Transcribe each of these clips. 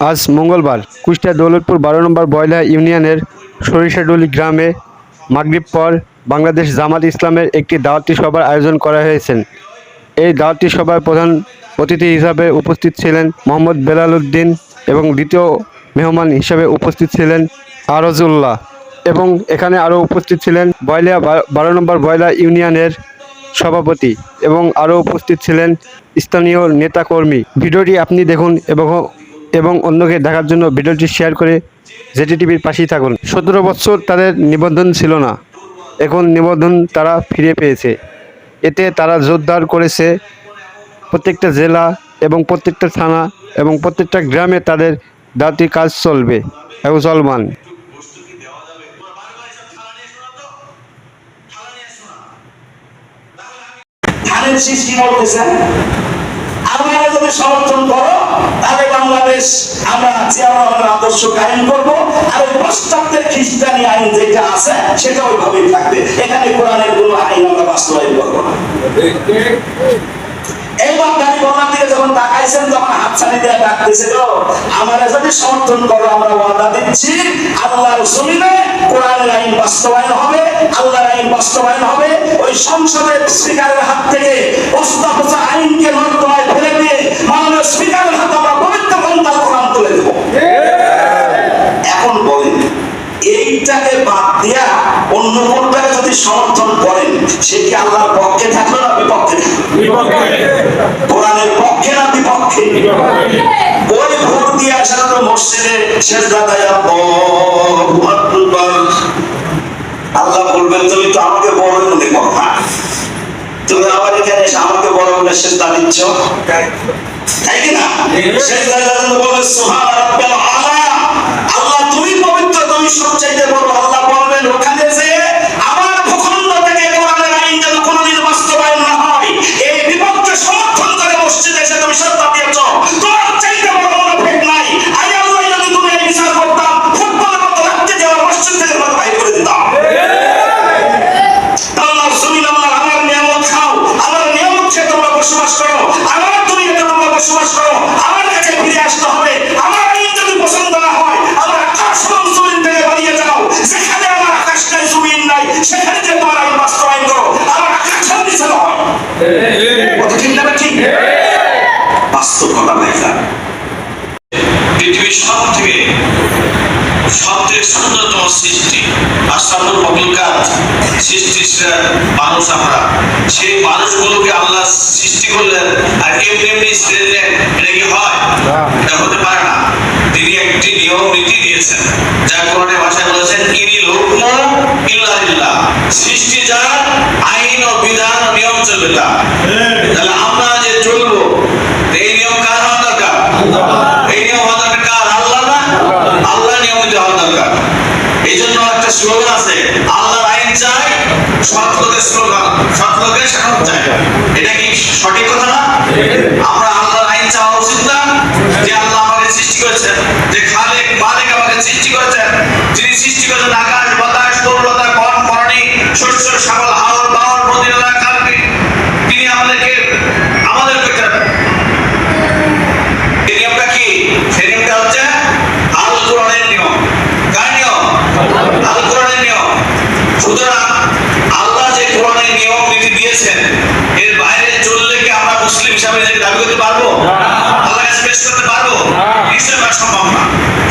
আজ মঙ্গলবার, কুষ্টিয়া দৌলতপুর বারো নম্বর বয়লা ইউনিয়নের সরিষাডুলি গ্রামে মাগরিব পর বাংলাদেশ জামাত ইসলামের একটি দাওয়াতি সভার আয়োজন করা হয়েছে। এই দাওয়াতি সভার প্রধান অতিথি হিসাবে উপস্থিত ছিলেন মোহাম্মদ বেলাল উদ্দিন এবং দ্বিতীয় মেহমান হিসাবে উপস্থিত ছিলেন আরজুল্লাহ এবং এখানে আরও উপস্থিত ছিলেন বয়লা বারো নম্বর বয়লা ইউনিয়নের সভাপতি এবং আরও উপস্থিত ছিলেন স্থানীয় নেতাকর্মী। ভিডিওটি আপনি দেখুন এবং এবং অন্যকে দেখার জন্য ভিডিওটি শেয়ার করে জেটি টিভির পাশেই থাকুন। সতেরো বছর তাদের নিবন্ধন ছিল না। এখন নিবন্ধন তারা ফিরে পেয়েছে। এতে তারা জোরদার করেছে প্রত্যেকটা জেলা এবং প্রত্যেকটা থানা এবং প্রত্যেকটা গ্রামে তাদের দাঁতি কাজ চলবে এবং চলমান। আমরা যদি সমর্থন করো, তাহলে বাংলাদেশ, আমরা জিয়াউর আদর্শ কায়েম করব। আর ওই পশ্চাত্যের খ্রিস্টানি আইন যেটা আছে, সেটা ওইভাবেই থাকবে। এখানে কোরআনের কোনো আইন আমরা বাস্তবায়ন করব দিচ্ছি। আইন বাস্তবায়ন হবে, আল্লাহর আইন বাস্তবায়ন হবে। ওই সংসদের স্পিকারের হাত থেকে আইনকে এইটাকে বাদ দিয়া অন্য কোনটাকে যদি সমর্থন করেন সে কি আল্লাহর পক্ষে থাকল না বিপক্ষে কোরআনের পক্ষে না বিপক্ষে? ওই ভোট দিয়ে আসা তো মসজিদে শেষ দাদায় আল্লাহ বলবেন তুমি তো আমাকে বড় মনে না। তুমি আবার এখানে এসে আমাকে বড় মনে শেষ দা দিচ্ছ? তাই। কিনা শেষ দাদা বলবে সুহান বাস্তব কথা লেখা পৃথিবীর সব থেকে সবচেয়ে সুন্দরতম সৃষ্টি আসাদুল মকলুকাত সৃষ্টি মানুষ আমরা। সেই মানুষগুলোকে আল্লাহ সৃষ্টি করলেন আর এমনি এমনি ছেড়ে এটা কি হয়? এটা হতে পারে না। তিনি একটি নিয়ম নীতি দিয়েছেন। যা কোরআনের ভাষায় বলেছেন ইনি লোকম ইল্লা ইল্লাহ সৃষ্টি যার আইন ও বিধান নিয়ম চলবে তা তাহলে আমরা যে চলবো এই নিয়ম কার হওয়া দরকার এই নিয়ম হওয়া দরকার কার আল্লাহ না আল্লাহ নিয়মিত হওয়া দরকার এই জন্য একটা স্লোগান আছে, আল্লাহর আইন চাই সৎলোকের স্লোগান সৎলোকের শাসন চাই। এটা কি সঠিক কথা না? আমরা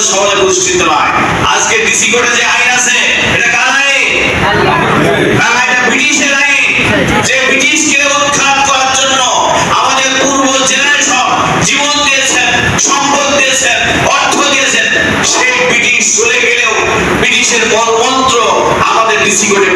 আমাদের সমাজে প্রতিষ্ঠিত আজকে ডিসি কোর্টে যে আইন আছে এটা কার আইন? হ্যাঁ, এটা ব্রিটিশের আইন। যে ব্রিটিশকে উৎখাত করার জন্য আমাদের পূর্ব জেনারেশন জীবন দিয়েছেন সম্পদ দিয়েছেন অর্থ দিয়েছেন সেই ব্রিটিশ চলে গেলেও ব্রিটিশের মন্ত্র আমাদের ডিসি কোর্টে